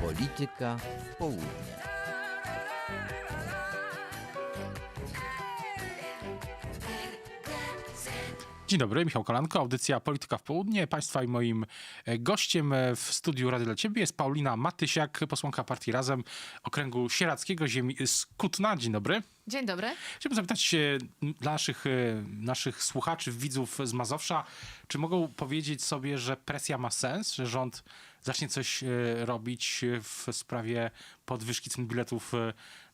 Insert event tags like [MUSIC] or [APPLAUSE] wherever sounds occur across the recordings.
Polityka w południe. Dzień dobry, Michał Kolanko, audycja Polityka w Południe. Państwa i moim e, gościem e, w studiu Rady dla Ciebie jest Paulina Matysiak, posłanka partii Razem Okręgu Sieradzkiego ziemi z Kutna. Dzień dobry. Dzień dobry. Chciałbym zapytać dla naszych, e, naszych słuchaczy, widzów z Mazowsza, czy mogą powiedzieć sobie, że presja ma sens, że rząd zacznie coś robić w sprawie podwyżki cen biletów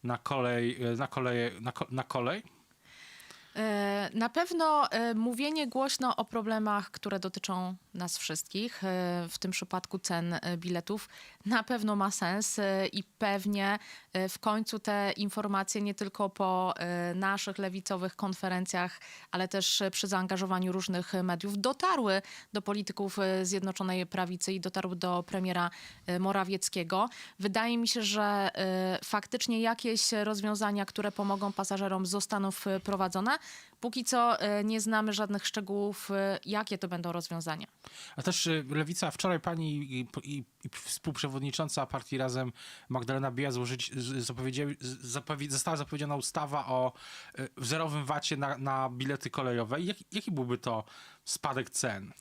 na kolej, na kolej, na, ko- na kolej? E, Na pewno e, mówienie głośno o problemach, które dotyczą nas wszystkich, e, w tym przypadku cen e, biletów, na pewno ma sens e, i pewnie w końcu te informacje nie tylko po naszych lewicowych konferencjach, ale też przy zaangażowaniu różnych mediów dotarły do polityków Zjednoczonej Prawicy i dotarły do premiera Morawieckiego. Wydaje mi się, że faktycznie jakieś rozwiązania, które pomogą pasażerom zostaną wprowadzone. Póki co e, nie znamy żadnych szczegółów, e, jakie to będą rozwiązania. A też y, Lewica, wczoraj pani i, i, i współprzewodnicząca partii Razem Magdalena Bija złożyć, zapowiedzieli- została zapowiedziana ustawa o zerowym wacie na, na bilety kolejowe. Jak, jaki byłby to spadek cen?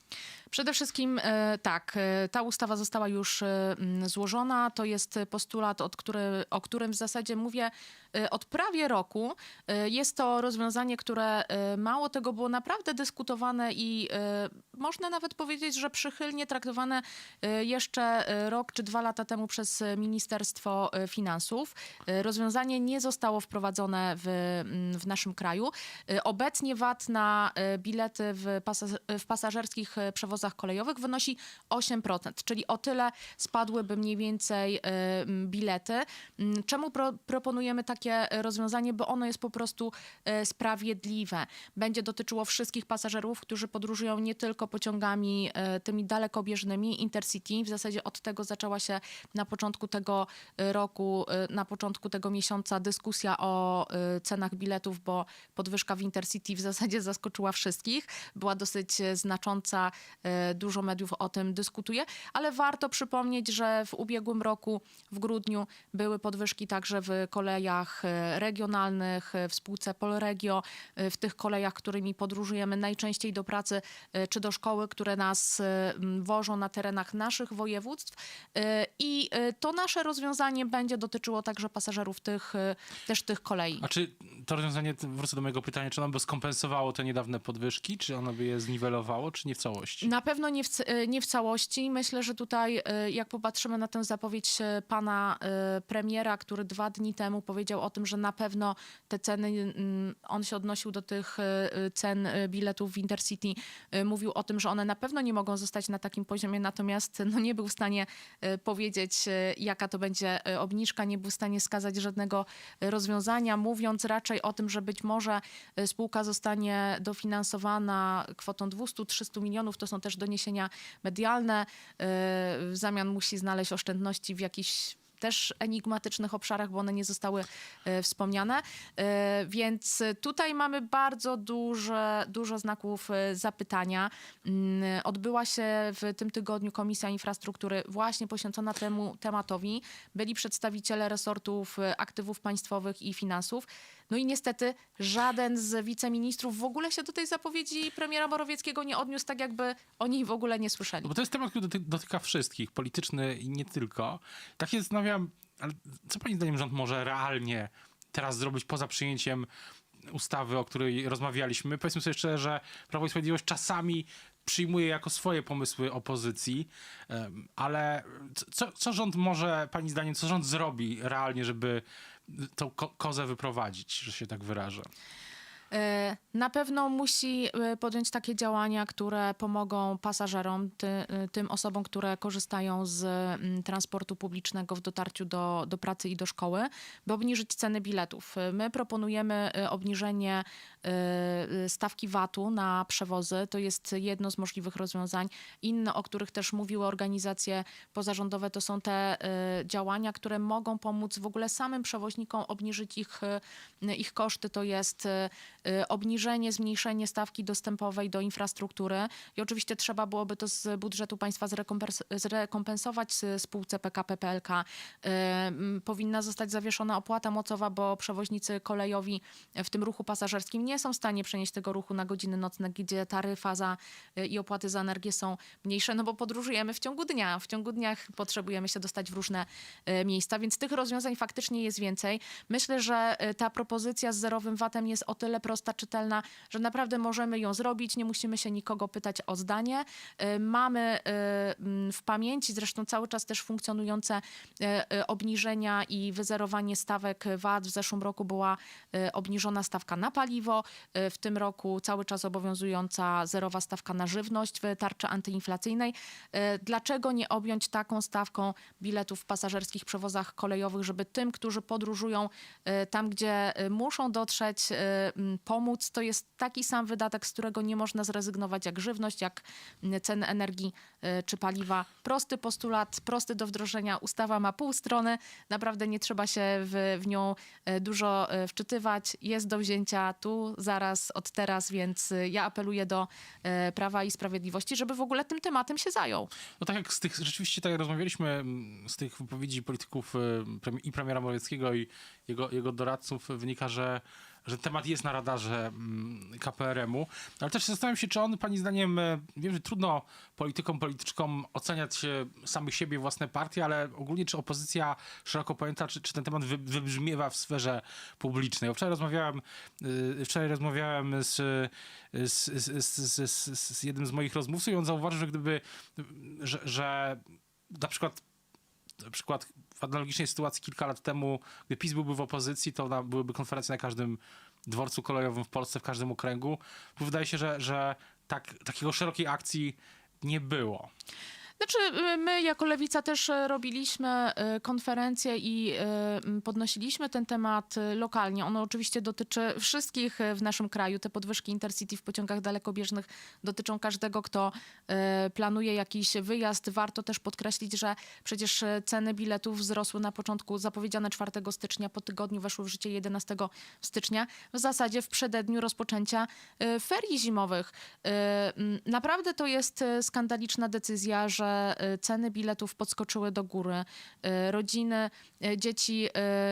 Przede wszystkim e, tak, e, ta ustawa została już e, złożona. To jest postulat, od który, o którym w zasadzie mówię od prawie roku. Jest to rozwiązanie, które mało tego było naprawdę dyskutowane i można nawet powiedzieć, że przychylnie traktowane jeszcze rok czy dwa lata temu przez Ministerstwo Finansów. Rozwiązanie nie zostało wprowadzone w, w naszym kraju. Obecnie VAT na bilety w, pasa- w pasażerskich e, przewozach kolejowych wynosi 8%, czyli o tyle spadłyby mniej więcej e, bilety. Mm, Czemu pro, proponujemy takie rozwiązanie? Bo ono jest po prostu e, sprawiedliwe. Będzie dotyczyło wszystkich pasażerów, którzy podróżują nie tylko pociągami tymi dalekobieżnymi Intercity. W zasadzie od tego zaczęła się na początku tego roku, na początku tego miesiąca dyskusja o cenach biletów, bo podwyżka w Intercity w zasadzie zaskoczyła wszystkich. Była dosyć e, znacząca, e, dużo mediów o tym dyskutuje, ale warto przypomnieć, że w ubiegłym roku, w grudniu, były podwyżki także w kolejach e, regionalnych, w spółce Polregio, w tych kolejach, którymi podróżujemy najczęściej do pracy czy do szkoły, które nas wożą na terenach naszych województw. I to nasze rozwiązanie będzie dotyczyło także pasażerów tych, też tych kolei. A czy to rozwiązanie, wrócę do mojego pytania, czy ono by skompensowało te niedawne podwyżki, czy ono by je zniwelowało, czy nie w całości? Na pewno nie w, e, nie w całości. Myślę, że tutaj, e, jak popatrzymy na tę zapowiedź e, pana premiera, który dwa dni temu powiedział o tym, że na pewno te ceny, on się odnosił do tych cen biletów w Intercity, mówił o tym, że one na pewno nie mogą zostać na takim poziomie, natomiast no, nie był w stanie powiedzieć, jaka to będzie obniżka, nie był w stanie skazać żadnego rozwiązania, mówiąc raczej o tym, że być może spółka zostanie dofinansowana kwotą 200-300 milionów. To są też doniesienia medialne. E, W zamian musi znaleźć oszczędności w jakichś też enigmatycznych obszarach, bo one nie zostały e, wspomniane. E, Więc tutaj mamy bardzo duże, dużo znaków zapytania. Mm, Odbyła się w tym tygodniu Komisja Infrastruktury właśnie poświęcona temu tematowi. Byli przedstawiciele resortów aktywów państwowych i finansów. No i niestety żaden z wiceministrów w ogóle się do tej zapowiedzi premiera Morawieckiego nie odniósł, tak jakby o niej w ogóle nie słyszeli. No bo to jest temat, który doty- dotyka wszystkich, polityczny i nie tylko. Tak się zastanawiam, ale co pani zdaniem rząd może realnie teraz zrobić poza przyjęciem ustawy, o której rozmawialiśmy? Powiedzmy sobie szczerze, że Prawo i Sprawiedliwość czasami przyjmuje jako swoje pomysły opozycji, ale co, co rząd może, pani zdaniem, co rząd zrobi realnie, żeby tą ko- kozę wyprowadzić, że się tak wyrażę? E, Na pewno musi e, podjąć takie działania, które pomogą pasażerom, ty, e, tym osobom, które korzystają z mm, transportu publicznego w dotarciu do, do pracy i do szkoły, by obniżyć ceny biletów. My proponujemy obniżenie stawki VAT-u na przewozy. To jest jedno z możliwych rozwiązań. Inne, o których też mówiły organizacje pozarządowe, to są te działania, które mogą pomóc w ogóle samym przewoźnikom obniżyć ich, ich koszty. To jest obniżenie, zmniejszenie stawki dostępowej do infrastruktury i oczywiście trzeba byłoby to z budżetu państwa zrekompens- zrekompensować z spółce PKP PLK. Y, Powinna zostać zawieszona opłata mocowa, bo przewoźnicy kolejowi w tym ruchu pasażerskim nie są w stanie przenieść tego ruchu na godziny nocne, gdzie taryfa za y, i opłaty za energię są mniejsze, no bo podróżujemy w ciągu dnia. W ciągu dnia potrzebujemy się dostać w różne y, miejsca, więc tych rozwiązań faktycznie jest więcej. Myślę, że y, ta propozycja z zerowym VAT-em jest o tyle prosta, czytelna, że naprawdę możemy ją zrobić, nie musimy się nikogo pytać o zdanie. Y, Mamy y, mm, w pamięci zresztą cały czas też funkcjonujące y, obniżenia i wyzerowanie stawek VAT. W zeszłym roku była obniżona stawka na paliwo, w tym roku cały czas obowiązująca zerowa stawka na żywność w tarczy antyinflacyjnej. Dlaczego nie objąć taką stawką biletów w pasażerskich przewozach kolejowych, żeby tym, którzy podróżują tam, gdzie muszą dotrzeć, y, m, pomóc? To jest taki sam wydatek, z którego nie można zrezygnować jak żywność, jak ceny energii y, czy paliwa. Prosty postulat, prosty do wdrożenia. Ustawa ma pół strony. Naprawdę nie trzeba się w, w nią y, dużo y, wczytywać. Jest do wzięcia tu, zaraz, od teraz, więc ja apeluję do Prawa i Sprawiedliwości, żeby w ogóle tym tematem się zajął. No tak jak z tych, rzeczywiście tak jak rozmawialiśmy z tych wypowiedzi polityków i premiera Morawieckiego i jego, jego doradców wynika, że, że temat jest na radarze mm, KPRM-u, ale też zastanawiam się, czy on pani zdaniem, e, wiem, że trudno politykom, polityczkom oceniać się samych siebie, własne partie, ale ogólnie czy opozycja szeroko pojęta, czy, czy ten temat wy, wybrzmiewa w sferze publicznej. Wczoraj rozmawiałem, y, wczoraj rozmawiałem z, z, z, z jednym z moich rozmówców i on zauważył, że gdyby, że, że na przykład na przykład w analogicznej sytuacji kilka lat temu, gdy PiS byłby w opozycji, to na, byłyby konferencje na każdym dworcu kolejowym w Polsce, w każdym okręgu. Wydaje się, że, że tak, takiego szerokiej akcji nie było. Znaczy, y, my jako Lewica też y, robiliśmy y, konferencje i m, podnosiliśmy ten temat lokalnie. Ono oczywiście dotyczy wszystkich w naszym kraju. Te podwyżki Intercity w pociągach dalekobieżnych dotyczą każdego, kto planuje jakiś wyjazd. Warto też podkreślić, że przecież ceny biletów wzrosły na początku zapowiedziane 4 stycznia, po tygodniu weszły w życie 11 stycznia, w zasadzie w przededniu rozpoczęcia ferii zimowych. Naprawdę to jest skandaliczna decyzja, że y, ceny biletów podskoczyły do góry. Y, Rodziny, y, dzieci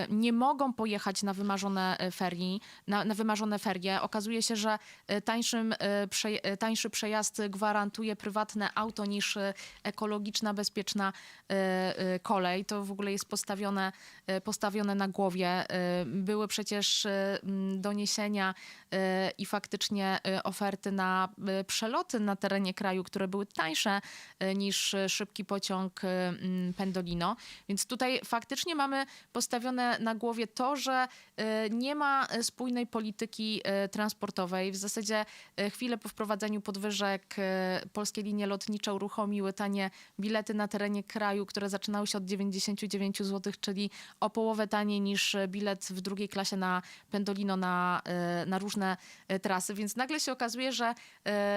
nie mogą pojechać na wymarzone ferii, na, na wymarzone ferie. Okazuje się, że tańszym, tańszy przejazd gwarantuje prywatne auto niż ekologiczna, bezpieczna kolej. To w ogóle jest postawione, postawione na głowie. Były przecież doniesienia i faktycznie oferty na przeloty na terenie kraju, które były tańsze niż y, szybki pociąg y, mm, Pendolino. Więc tutaj faktycznie mamy postawione na głowie to, że y, nie ma spójnej polityki transportowej. W zasadzie chwilę po wprowadzeniu podwyżek polskie linie lotnicze uruchomiły tanie bilety na terenie kraju, które zaczynały się od 99 zł, czyli o połowę taniej niż bilet w drugiej klasie na Pendolino na, na różne trasy. Więc nagle się okazuje, że,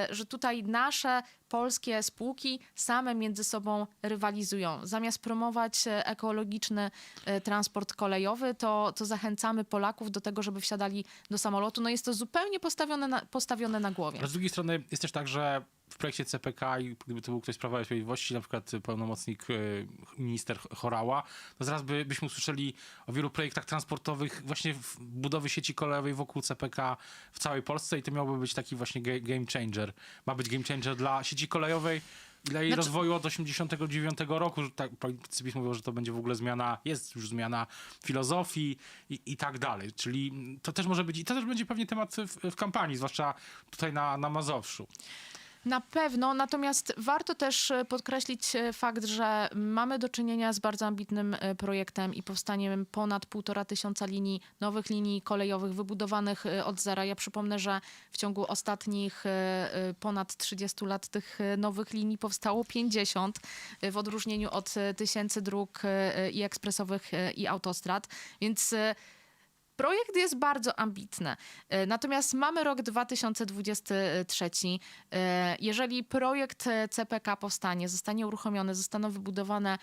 że tutaj nasze polskie spółki same między sobą rywalizują. Zamiast promować e, ekologiczny e, transport kolejowy, to, to zachęcamy Polaków do tego, żeby wsiadali do samolotu. No jest to zupełnie postawione na, postawione na głowie. Ale z drugiej strony jest też tak, że w projekcie CPK i gdyby to był ktoś z Prawa i Sprawiedliwości, na przykład pełnomocnik y, minister Chorała, to zaraz by, byśmy usłyszeli o wielu projektach transportowych właśnie w budowy sieci kolejowej wokół CPK w całej Polsce i to miałby być taki właśnie game changer. Ma być game changer dla sieci kolejowej dla jej Znaczy- rozwoju od 89 roku. Tak, politycy PiS mówią, że to będzie w ogóle zmiana, jest już zmiana filozofii i, i tak dalej. Czyli to też może być, i to też będzie pewnie temat w, w kampanii, zwłaszcza tutaj na, na Mazowszu. Na pewno, natomiast warto też e, podkreślić e, fakt, że mamy do czynienia z bardzo ambitnym e, projektem i powstaniem ponad półtora tysiąca linii, nowych linii kolejowych wybudowanych od zera. Ja przypomnę, że w ciągu ostatnich ponad 30 lat tych nowych linii powstało 50, e, w odróżnieniu od tysięcy dróg i ekspresowych i autostrad. Więc Projekt jest bardzo ambitny, e, natomiast mamy rok 2023. E, Jeżeli projekt e, CPK powstanie, zostanie uruchomiony, zostaną wybudowane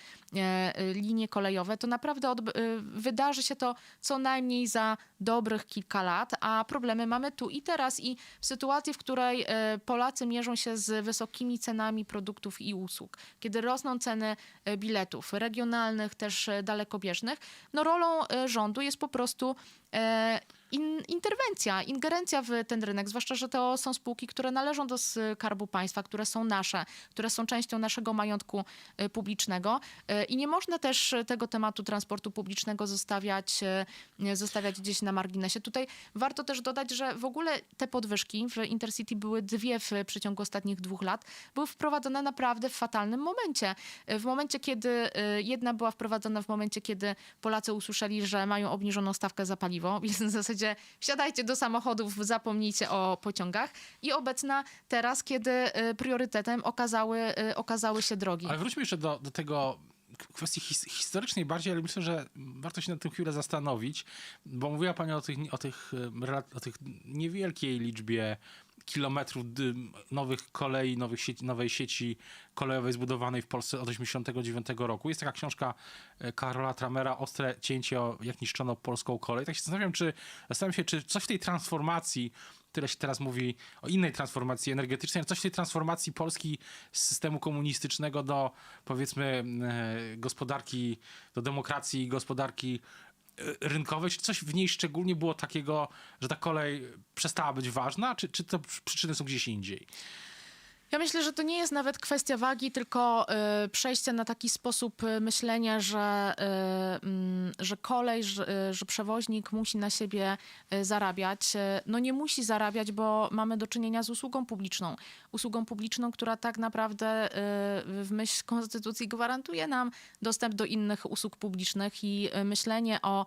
linie kolejowe, to naprawdę wydarzy się to co najmniej za dobrych kilka lat, a problemy mamy tu i teraz i w sytuacji, w której Polacy mierzą się z wysokimi cenami produktów i usług, kiedy rosną ceny biletów regionalnych, też dalekobieżnych, no rolą rządu jest po prostu Eh, in, interwencja, ingerencja w ten rynek, zwłaszcza, że to są spółki, które należą do Skarbu Państwa, które są nasze, które są częścią naszego majątku e, publicznego E, i nie można też tego tematu transportu publicznego zostawiać, e, zostawiać gdzieś na marginesie. Tutaj warto też dodać, że w ogóle te podwyżki w Intercity były dwie w przeciągu ostatnich dwóch lat, były wprowadzone naprawdę w fatalnym momencie. W momencie, kiedy jedna była wprowadzona w momencie, kiedy Polacy usłyszeli, że mają obniżoną stawkę za paliwo, [LAUGHS] więc w zasadzie wsiadajcie do samochodów, zapomnijcie o pociągach. I obecna teraz, kiedy e, priorytetem okazały, e, okazały się drogi. Ale wróćmy jeszcze do, do tego kwestii his, historycznej bardziej, ale myślę, że warto się nad tym chwilę zastanowić, bo mówiła pani o tych, o tych, rela- o tych niewielkiej liczbie kilometrów nowych kolei, nowych sieci, nowej sieci kolejowej zbudowanej w Polsce od 1989 roku. Jest taka książka e, Karola Tramera, Ostre cięcie, o jak niszczono polską kolej. Tak się zastanawiam, czy, zastanawiam się, czy coś w tej transformacji tyle się teraz mówi o innej transformacji energetycznej, coś w tej transformacji Polski z systemu komunistycznego do powiedzmy e, gospodarki, do demokracji, gospodarki rynkowej, czy coś w niej szczególnie było takiego, że ta kolej przestała być ważna, czy, czy to przyczyny są gdzieś indziej? Ja myślę, że to nie jest nawet kwestia wagi, tylko y, na taki sposób y, myślenia, że, y, mm, że kolej, że, y, że przewoźnik musi na siebie y, zarabiać. No nie musi zarabiać, bo mamy do czynienia z usługą publiczną. Usługą publiczną, która tak naprawdę y, w myśl konstytucji gwarantuje nam dostęp do innych usług publicznych i myślenie o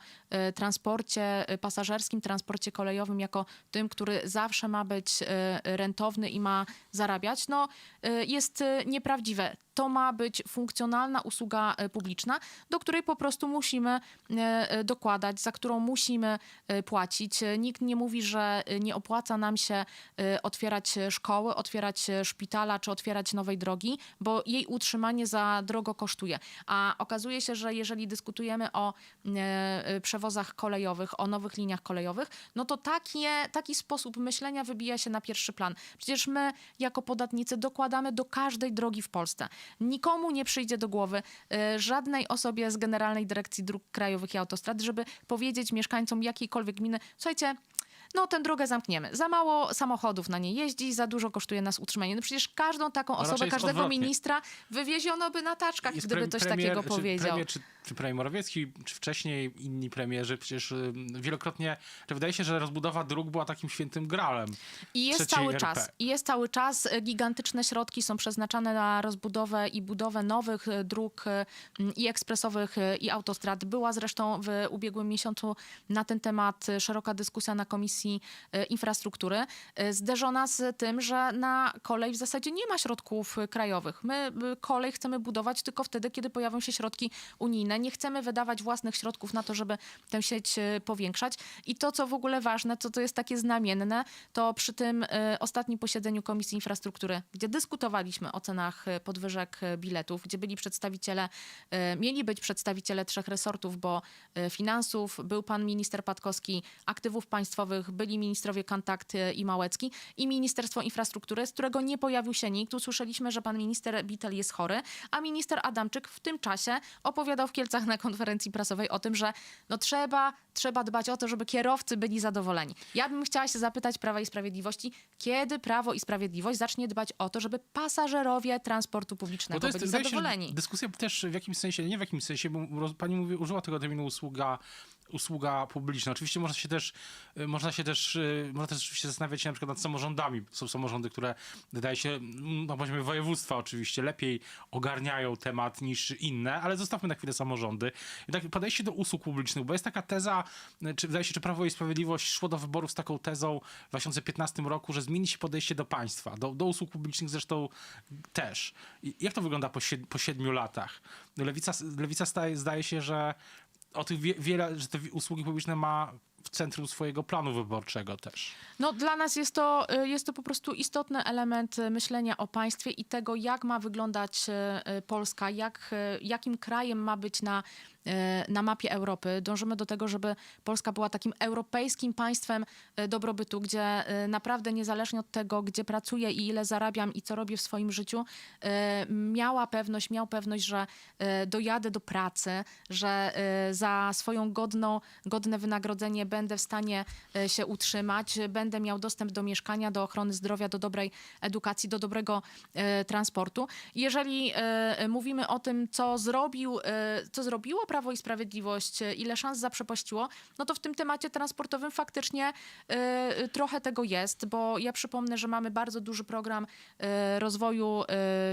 y, transporcie pasażerskim, transporcie kolejowym jako tym, który zawsze ma być y, rentowny i ma zarabiać, no y, jest y, nieprawdziwe. To ma być funkcjonalna usługa y, publiczna, do której po prostu musimy y, y, dokładać, za którą musimy płacić. Nikt nie mówi, że nie opłaca nam się otwierać szkoły, otwierać szpitala czy otwierać nowej drogi, bo jej utrzymanie za drogo kosztuje. A okazuje się, że jeżeli dyskutujemy o przewozach kolejowych, o nowych liniach kolejowych, no to takie, taki sposób myślenia wybija się na pierwszy plan. Przecież my jako podatnicy dokładamy do każdej drogi w Polsce. Nikomu nie przyjdzie do głowy, y, żadnej osobie z Generalnej Dyrekcji Dróg Krajowych i Autostrad, żeby powiedzieć mieszkańcom jakiejkolwiek gminy, słuchajcie, no tę drogę zamkniemy. Za mało samochodów na niej jeździ, za dużo kosztuje nas utrzymanie. No przecież każdą taką osobę, każdego odwrotnie. ministra wywieziono by na taczkach, gdyby coś premier- takiego czy powiedział. Premier, czy, czy premier Morawiecki, czy wcześniej inni premierzy, przecież y, wielokrotnie, że wydaje się, że rozbudowa dróg była takim świętym gralem. I jest cały RP. czas. I jest cały czas. E, Gigantyczne środki są przeznaczane na rozbudowę i budowę nowych e, dróg m, i ekspresowych, i autostrad. Była zresztą w ubiegłym miesiącu na ten temat szeroka dyskusja na Komisji Infrastruktury, zderzona z tym, że na kolej w zasadzie nie ma środków krajowych. My kolej chcemy budować tylko wtedy, kiedy pojawią się środki unijne. Nie chcemy wydawać własnych środków na to, żeby tę sieć e, powiększać. I to, co w ogóle ważne, co to jest takie znamienne, to przy tym e, ostatnim posiedzeniu Komisji Infrastruktury, gdzie dyskutowaliśmy o cenach e, podwyżek biletów, gdzie byli przedstawiciele, mieli być przedstawiciele trzech resortów, bo finansów, był pan minister Patkowski, aktywów państwowych, byli ministrowie Kontakt i Małecki i Ministerstwo Infrastruktury, z którego nie pojawił się nikt. Usłyszeliśmy, że pan minister Bitel jest chory, a minister Adamczyk w tym czasie opowiadał w Kielcach na konferencji prasowej o tym, że no trzeba, trzeba dbać o to, żeby kierowcy byli zadowoleni. Ja bym chciała się zapytać Prawa i Sprawiedliwości, kiedy Prawo i Sprawiedliwość zacznie dbać o to, żeby pasażerowie transportu publicznego byli wydaje się, że zadowoleni. dyskusja też w jakimś sensie, nie w jakimś sensie, bo roz- pani mówi, użyła tego terminu usługa, usługa publiczna. Oczywiście można się też, y, można się też, y, można też się zastanawiać się na przykład nad samorządami. Są samorządy, które wydaje się, mm, no powiedzmy województwa oczywiście, lepiej ogarniają temat niż inne, ale zostawmy na chwilę samorządy. Tak podejście do usług publicznych, bo jest taka teza, y, czy wydaje się, czy Prawo i Sprawiedliwość szło do wyborów z taką tezą w 2015 roku, że zmieni się podejście do państwa, do, do usług publicznych zresztą też. I jak to wygląda po, sied, po siedmiu latach? Lewica, Lewica staje, zdaje się, że o tych wie, wiele, że te usługi publiczne ma w centrum swojego planu wyborczego też. No, dla nas jest to, y, jest to po prostu istotny element y, myślenia o państwie i tego, jak ma wyglądać y, Polska, jak, jakim krajem ma być na, na mapie Europy. Dążymy do tego, żeby Polska była takim europejskim państwem y, dobrobytu, gdzie y, naprawdę niezależnie od tego, gdzie pracuję i ile zarabiam i co robię w swoim życiu, miała pewność, miał pewność, że dojadę do pracy, że za swoją godną, godne wynagrodzenie będę w stanie się utrzymać, będę miał dostęp do mieszkania, do ochrony zdrowia, do dobrej edukacji, do dobrego transportu. Jeżeli mówimy o tym, co zrobił, co zrobiło Prawo i Sprawiedliwość, y, ile szans zaprzepaściło, no to w tym temacie transportowym faktycznie y, trochę tego jest, bo ja przypomnę, że mamy bardzo duży program y, rozwoju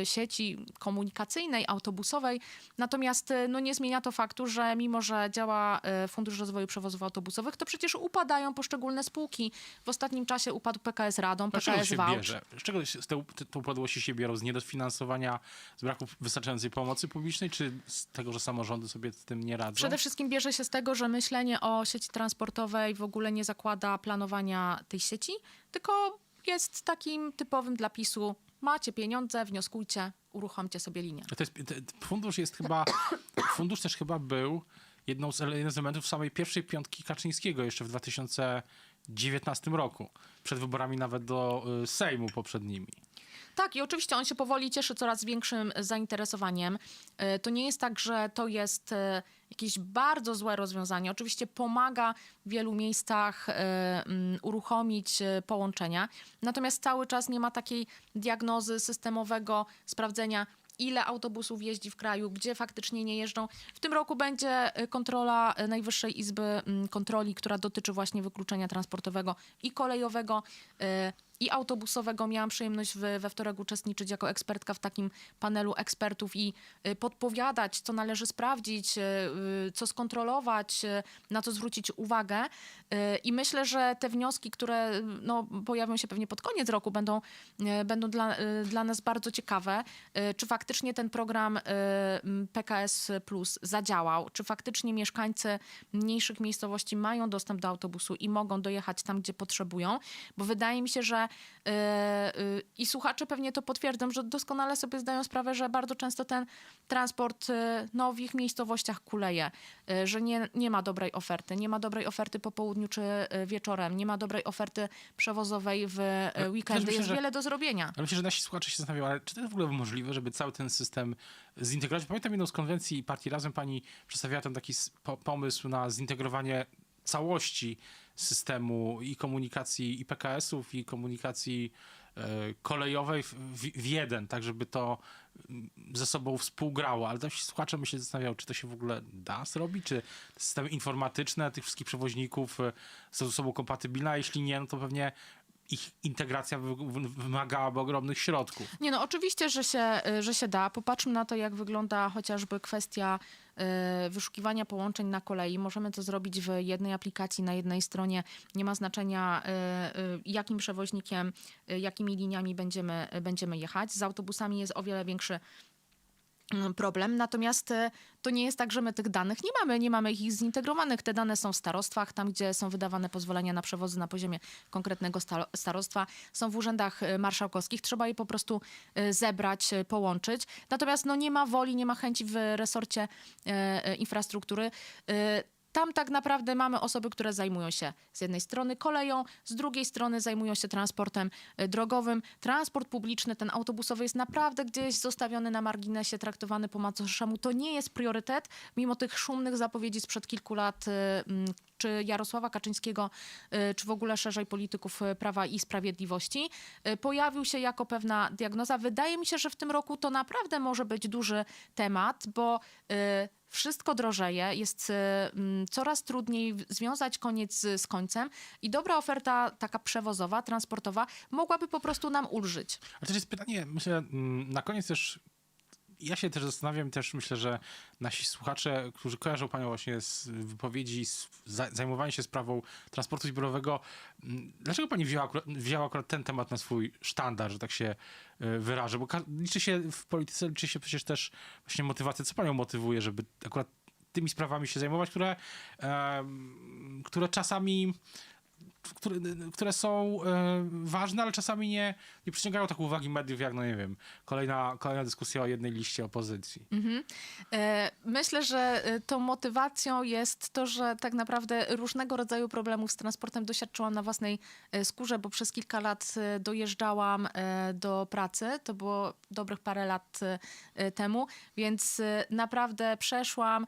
y, sieci komunikacyjnej, autobusowej, natomiast y, no, nie zmienia to faktu, że mimo, że działa y, Fundusz Rozwoju Przewozów Autobusowych, to przecież upadają poszczególne spółki. W ostatnim czasie upadł PKS Radom, PKS Wałcz. bierze? Z czego się- z te, te, te upadłości się biorą? Z niedofinansowania, z braku wystarczającej pomocy publicznej, czy z tego, że samorządy sobie z tym nie radzą? Przede wszystkim bierze się z tego, że myślenie o sieci transportowej w ogóle nie zakłada planowania tej sieci, tylko jest takim typowym dla PiSu. Macie pieniądze, wnioskujcie, uruchomcie sobie linię. To jest, te, fundusz jest chyba, [COUGHS] fundusz też chyba był jedną z, jednym z elementów samej pierwszej piątki Kaczyńskiego jeszcze w 2019 roku. Przed wyborami nawet do y, Sejmu poprzednimi. Tak, i oczywiście on się powoli cieszy coraz większym zainteresowaniem. E, To nie jest tak, że to jest e, jakieś bardzo złe rozwiązanie. Oczywiście pomaga w wielu miejscach e, mm, uruchomić połączenia, natomiast cały czas nie ma takiej diagnozy systemowego sprawdzenia. Ile autobusów jeździ w kraju, gdzie faktycznie nie jeżdżą. W tym roku będzie kontrola Najwyższej Izby mm, Kontroli, która dotyczy właśnie wykluczenia transportowego i kolejowego. I autobusowego. Miałam przyjemność w, we wtorek uczestniczyć jako ekspertka w takim panelu ekspertów i y, podpowiadać, co należy sprawdzić, y, y, co skontrolować, na co zwrócić uwagę. I myślę, że te wnioski, które no, pojawią się pewnie pod koniec roku, będą, będą dla, dla nas bardzo ciekawe. Czy faktycznie ten program PKS Plus zadziałał? Czy faktycznie mieszkańcy mniejszych miejscowości mają dostęp do autobusu i mogą dojechać tam, gdzie potrzebują? Bo wydaje mi się, że i słuchacze pewnie to potwierdzą, że doskonale sobie zdają sprawę, że bardzo często ten transport y, no, w ich miejscowościach kuleje, że nie, nie ma dobrej oferty. Nie ma dobrej oferty po południu czy wieczorem, nie ma dobrej oferty przewozowej w weekendy. myślę, Jest że- wiele do zrobienia. Ale myślę, że nasi słuchacze się zastanawiają, ale czy to jest w ogóle możliwe, żeby cały ten system zintegrować? Pamiętam jedną z konwencji partii Razem pani przedstawiała ten taki pomysł na zintegrowanie całości systemu i komunikacji i PKS-ów i komunikacji e, kolejowej w, w, jeden, tak żeby to mm, ze sobą współgrało, ale nasi słuchacze myślę zastanawiają, czy to się w ogóle da zrobić, czy systemy informatyczne tych wszystkich przewoźników e, są ze sobą kompatybilne, a jeśli nie, no to pewnie ich integracja wy- wy- wymagałaby ogromnych środków. Nie no, oczywiście, że się, y, że się da. Popatrzmy na to, jak wygląda chociażby kwestia wyszukiwania połączeń na kolei. Możemy to zrobić w jednej aplikacji, na jednej stronie. Nie ma znaczenia, y, y, jakim przewoźnikiem, jakimi liniami będziemy, będziemy jechać. Z autobusami jest o wiele większy problem. Natomiast e, to nie jest tak, że my tych danych nie mamy, nie mamy ich zintegrowanych. Te dane są w starostwach, tam gdzie są wydawane pozwolenia na przewozy na poziomie konkretnego staro- starostwa, są w urzędach e, marszałkowskich. Trzeba je po prostu e, zebrać, połączyć. Natomiast no, nie ma woli, nie ma chęci w resorcie infrastruktury. Tam tak naprawdę mamy osoby, które zajmują się z jednej strony koleją, z drugiej strony zajmują się transportem e, drogowym. Transport publiczny, ten autobusowy jest naprawdę gdzieś zostawiony na marginesie, traktowany po macoszemu. To nie jest priorytet, mimo tych szumnych zapowiedzi sprzed kilku lat, e, czy Jarosława Kaczyńskiego, e, czy w ogóle szerzej polityków e, Prawa i Sprawiedliwości. E, Pojawił się jako pewna diagnoza. Wydaje mi się, że w tym roku to naprawdę może być duży temat, bo wszystko drożeje, jest coraz trudniej związać koniec z, końcem i dobra oferta taka przewozowa, transportowa mogłaby po prostu nam ulżyć. Ale też jest pytanie, myślę, mm, na koniec też ja się też zastanawiam, też myślę, że nasi słuchacze, którzy kojarzą panią właśnie z wypowiedzi, z za- zajmowania się sprawą transportu zbiorowego, mm, dlaczego pani wzięła akurat, wzięła akurat ten temat na swój sztandar, że tak się y, wyrażę? Bo liczy się w polityce, liczy się przecież też właśnie motywacja. Co panią motywuje, żeby akurat tymi sprawami się zajmować, które, które czasami które, które są e, ważne, ale czasami nie, nie przyciągają tak uwagi mediów, jak, no nie wiem, kolejna, kolejna dyskusja o jednej liście opozycji. E, Myślę, że e, tą motywacją jest to, że tak naprawdę różnego rodzaju problemów z transportem doświadczyłam na własnej skórze, bo przez kilka lat dojeżdżałam do pracy. To było dobrych parę lat temu, więc naprawdę przeszłam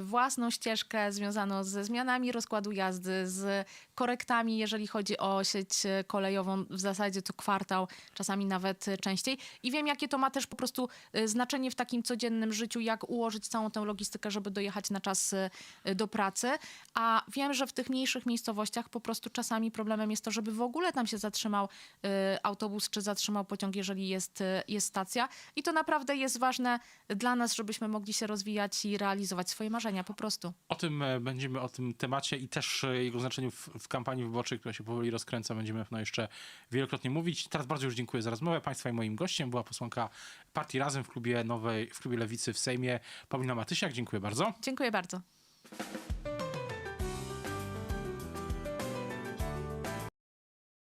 własną ścieżkę związaną ze zmianami rozkładu jazdy, z korektami, jeżeli chodzi o sieć e, kolejową, w zasadzie to kwartał, czasami nawet e, częściej. I wiem, jakie to ma też po prostu e, znaczenie w takim codziennym życiu, jak ułożyć całą tę logistykę, żeby dojechać na czas e, do pracy. A wiem, że w tych mniejszych miejscowościach po prostu czasami problemem jest to, żeby w ogóle tam się zatrzymał e, autobus czy zatrzymał pociąg, jeżeli jest, e, jest stacja. I to naprawdę jest ważne dla nas, żebyśmy mogli się rozwijać i realizować swoje marzenia po prostu. O tym e, będziemy, o tym temacie i też e, jego znaczeniu w, w kampanii wyborczej, która się powoli rozkręca, będziemy pewno jeszcze wielokrotnie mówić. Teraz bardzo już dziękuję za rozmowę. Państwa i moim gościem była posłanka Partii Razem w klubie Nowej, w klubie Lewicy w Sejmie, Paulina Matysiak. Dziękuję bardzo. Dziękuję bardzo.